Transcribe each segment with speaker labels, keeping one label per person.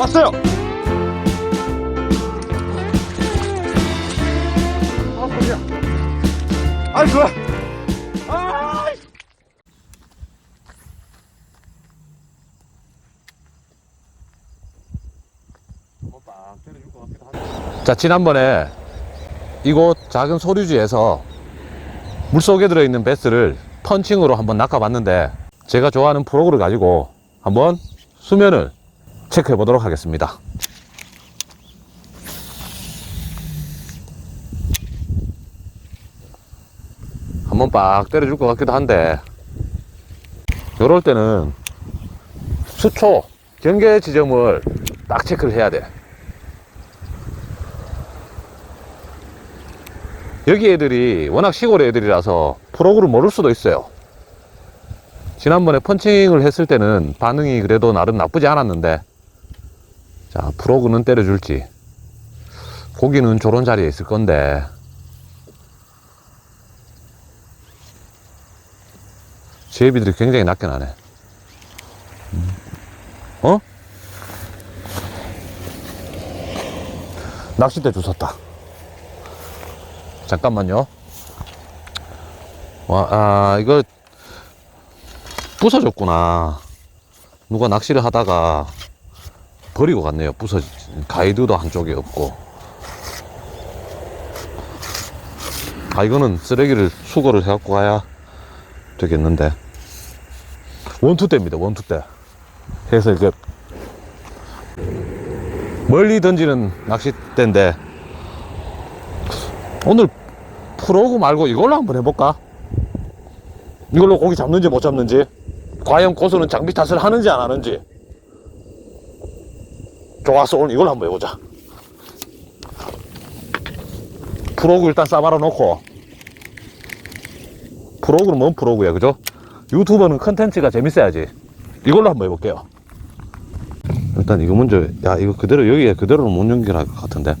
Speaker 1: 왔어요. 아, 소리야. 아이, 좋아. 아이. 자, 지난번에 이곳 작은 소류지에서 물속에 들어있는 베스를 펀칭으로 한번 낚아봤는데 제가 좋아하는 프로그를 가지고 한번 수면을 체크해 보도록 하겠습니다. 한번 빡 때려줄 것 같기도 한데 이럴 때는 수초 경계 지점을 딱 체크를 해야 돼. 여기 애들이 워낙 시골 애들이라서 프로그를 모를 수도 있어요. 지난번에 펀칭을 했을 때는 반응이 그래도 나름 나쁘지 않았는데 자 프로그는 때려줄지 고기는 저런 자리에 있을 건데 제비들이 굉장히 낮게 나네 음. 어? 낚싯대 주웠다 잠깐만요 와, 아 이거 부서졌구나. 누가 낚시를 하다가 버리고 갔네요. 부서진. 가이드도 한쪽에 없고. 아, 이거는 쓰레기를 수거를 해갖고 가야 되겠는데. 원투대입니다, 원투대. 해서 이게 멀리 던지는 낚싯대인데 오늘 프로그 말고 이걸로 한번 해볼까? 이걸로 고기 잡는지 못 잡는지 과연 고수는 장비 탓을 하는지 안 하는지 좋았어 오늘 이걸 한번 해보자. 프로그 일단 싸바라 놓고. 프로그는 뭔 프로그야 그죠? 유튜버는 컨텐츠가 재밌어야지. 이걸로 한번 해볼게요. 일단 이거 먼저 야 이거 그대로 여기에 그대로는 못 연결할 것 같은데.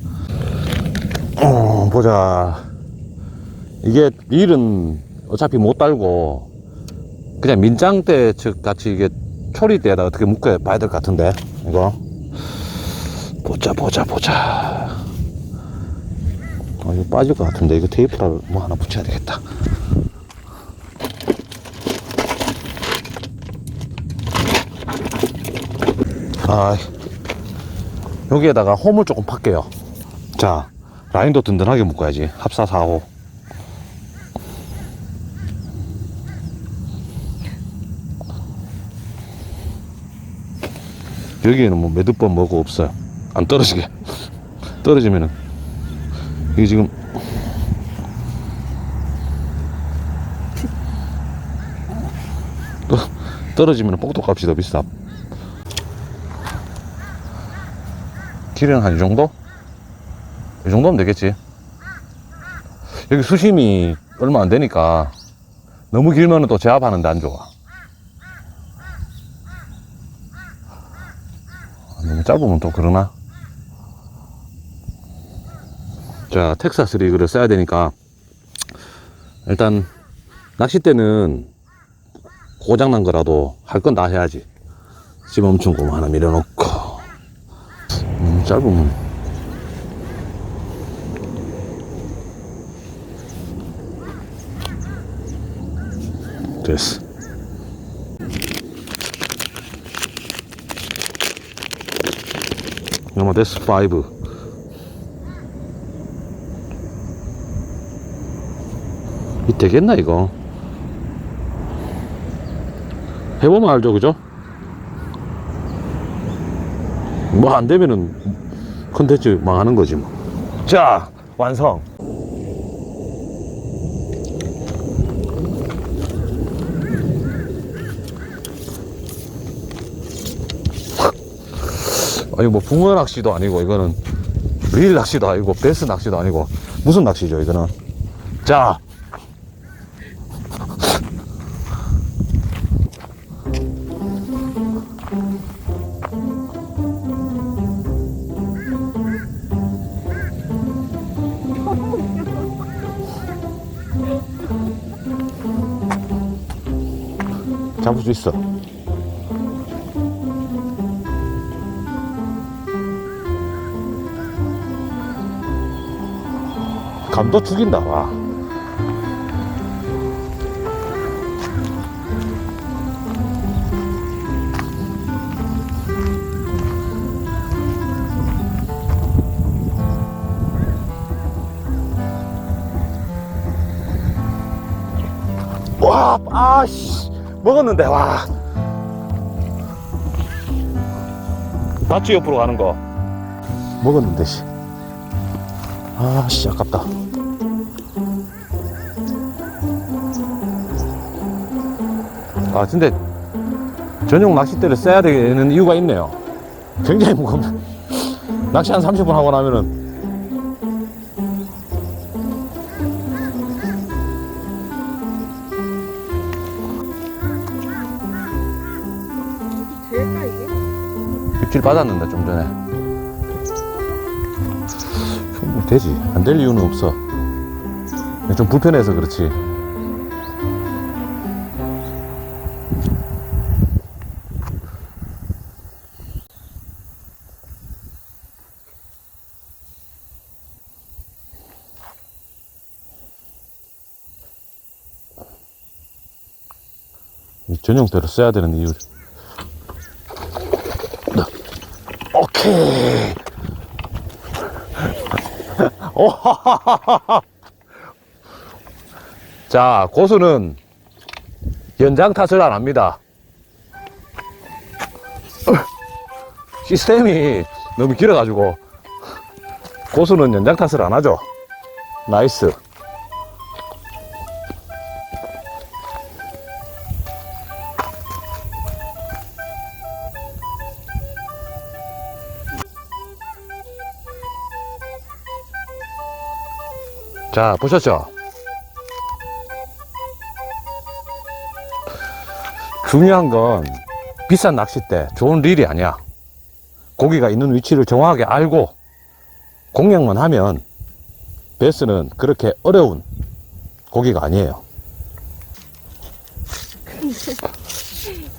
Speaker 1: 어, 보자. 이게 릴은 어차피 못 달고 그냥 민장대 즉 같이 이게 초리대에다 어떻게 묶어 봐야 될 것 같은데 이거 보자 보자 보자. 아 이거 빠질 것 같은데. 이거 테이프를 뭐 하나 붙여야 되겠다. 아 여기에다가 홈을 조금 팔게요. 자 라인도 든든하게 묶어야지. 합사 4호. 여기에는 뭐 매듭법 뭐고 없어요. 안 떨어지게. 떨어지면은 이게 지금 또 떨어지면 뽕떡값이 더 비싸. 길이는 한이 정도? 이 정도면 되겠지. 여기 수심이 얼마 안 되니까 너무 길면은 또 제압하는데 안 좋아. 너무 짧으면 또 그러나? 자, 텍사스 리그를 써야 되니까, 일단, 낚싯대는 고장난 거라도 할 건 다 해야지. 집 멈춘 거 하나 밀어놓고, 음, 짧으면. 됐어. 아마 데스 5 되겠나 이거? 해보면 알죠 그죠? 뭐 안되면은 컨텐츠 망하는 거지 뭐자 완성. 아니 뭐 붕어 낚시도 아니고 이거는 릴 낚시도 아니고 베스 낚시도 아니고 무슨 낚시죠 이거는? 자 잡을 수 있어 감도 죽인다 와. 와, 아씨. 먹었는데, 와. 밭지 옆으로 가는 거. 먹었는데, 씨. 아씨, 아깝다. 아, 근데, 전용 낚싯대를 써야 되는 이유가 있네요. 굉장히 무겁네. 낚시 한 30분 하고 나면은, 입질 받았는데, 좀 전에. 좀 되지. 안 될 이유는 없어. 좀 불편해서 그렇지. 이 전용대로 써야 되는 이유. 오케이. 오하하하하. 자, 고수는 연장 탓을 안 합니다. 시스템이 너무 길어가지고 고수는 연장 탓을 안 하죠. 나이스. 자, 보셨죠? 중요한 건 비싼 낚싯대, 좋은 릴이 아니야. 고기가 있는 위치를 정확하게 알고 공략만 하면 베스는 그렇게 어려운 고기가 아니에요.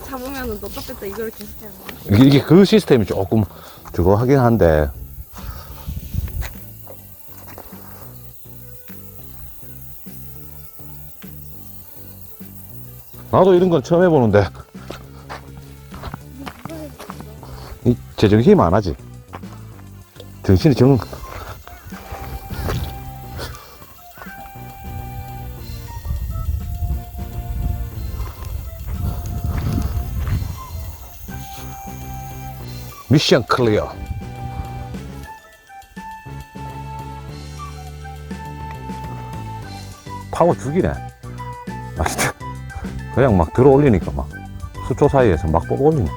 Speaker 2: 잡으면은 넣다 뺐다 이걸 계속 해야 돼.
Speaker 1: 이게, 이게 그 시스템이 조금 저거 하긴 한데 나도 이런 건 처음 해보는데. 이 제정신이 안 하지. 정신이 정 미션 클리어. 파워 죽이네 그냥 막 들어 올리니까 막 수초 사이에서 막 뽑아 올리네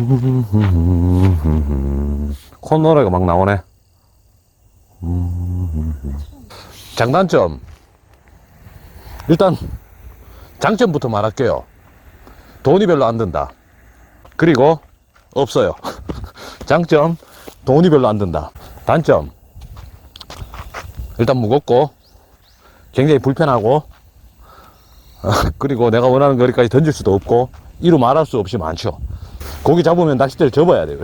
Speaker 1: 콧노래가 막 나오네 장단점 일단 장점부터 말할게요. 돈이 별로 안 든다. 그리고 없어요. 장점 돈이 별로 안 든다. 단점 일단 무겁고 굉장히 불편하고 어, 그리고 내가 원하는 거리까지 던질 수도 없고 이루 말할 수 없이 많죠. 고기 잡으면 낚싯대를 접어야 돼요.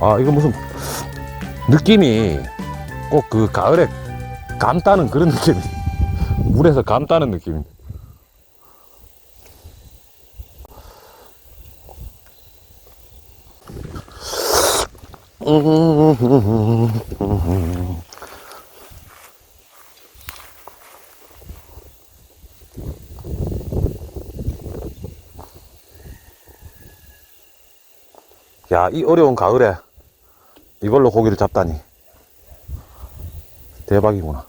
Speaker 1: 아, 이거 무슨 느낌이 꼭 그 가을에 감 따는 그런 느낌. 물에서 감 따는 느낌. 야, 이 어려운 가을에 이걸로 고기를 잡다니. 대박이구나.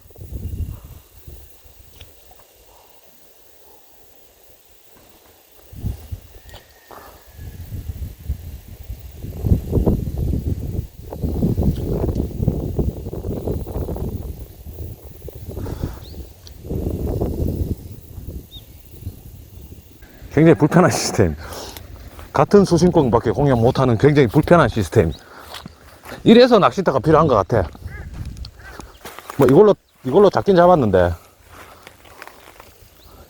Speaker 1: 굉장히 불편한 시스템. 같은 수심권밖에 공략 못하는 굉장히 불편한 시스템. 이래서 낚시터가 필요한 것 같아. 뭐 이걸로 이걸로 잡긴 잡았는데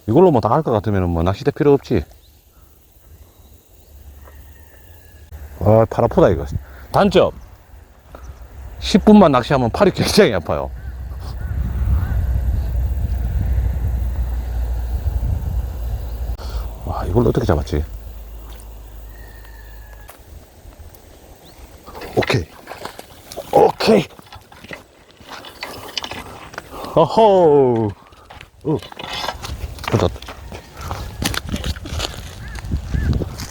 Speaker 1: 이걸로 뭐 다 할 것 같으면 뭐 낚시대 필요 없지. 아, 팔 아프다 이거. 단점 10분만 낚시하면 팔이 굉장히 아파요. 와, 이걸 어떻게 잡았지? 오케이. 오케이. 어호. 어. 됐다.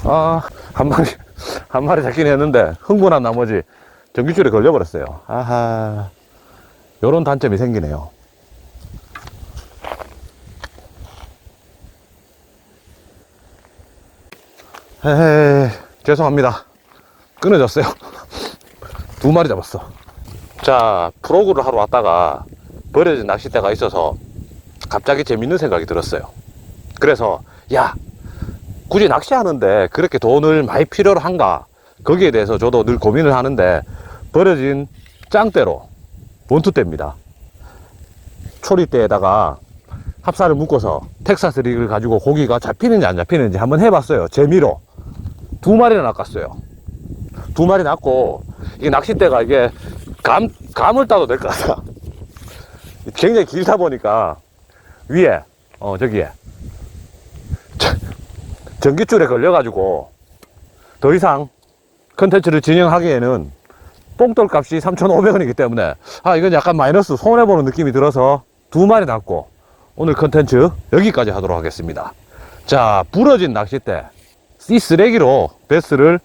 Speaker 1: 아, 한 마리, 한 마리 잡긴 했는데, 흥분한 나머지 전기줄에 걸려버렸어요. 아하. 요런 단점이 생기네요. 에헤, 죄송합니다. 끊어졌어요. 두 마리 잡았어. 자, 프로그를 하러 왔다가 버려진 낚싯대가 있어서 갑자기 재밌는 생각이 들었어요. 그래서, 야, 굳이 낚시하는데 그렇게 돈을 많이 필요로 한가? 거기에 대해서 저도 늘 고민을 하는데 버려진 짱대로 원투대입니다. 초리대에다가 합사를 묶어서 텍사스 릭을 가지고 고기가 잡히는지 안 잡히는지 한번 해봤어요. 재미로. 두 마리나 낚았어요. 두 마리 낚고, 이 낚싯대가 이게 감, 감을 따도 될 것 같아. 굉장히 길다 보니까 위에, 어, 저기에. 저- 전기줄에 걸려가지고 더 이상 컨텐츠를 진행하기에는 뽕돌 값이 3,500원이기 때문에 아, 이건 약간 마이너스 손해보는 느낌이 들어서 두 마리 낚고 오늘 컨텐츠 여기까지 하도록 하겠습니다. 자, 부러진 낚싯대. 이 쓰레기로 베스를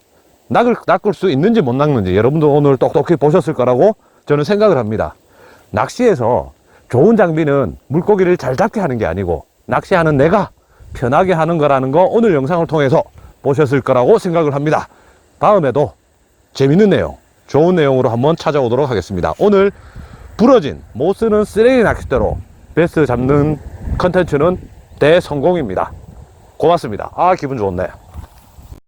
Speaker 1: 낚을, 낚을 수 있는지 못 낚는지 여러분도 오늘 똑똑히 보셨을 거라고 저는 생각을 합니다. 낚시에서 좋은 장비는 물고기를 잘 잡게 하는 게 아니고 낚시하는 내가 편하게 하는 거라는 거 오늘 영상을 통해서 보셨을 거라고 생각을 합니다. 다음에도 재밌는 내용, 좋은 내용으로 한번 찾아오도록 하겠습니다. 오늘 부러진 못 쓰는 쓰레기 낚싯대로 베스 잡는 컨텐츠는 대성공입니다. 고맙습니다. 아, 기분 좋네.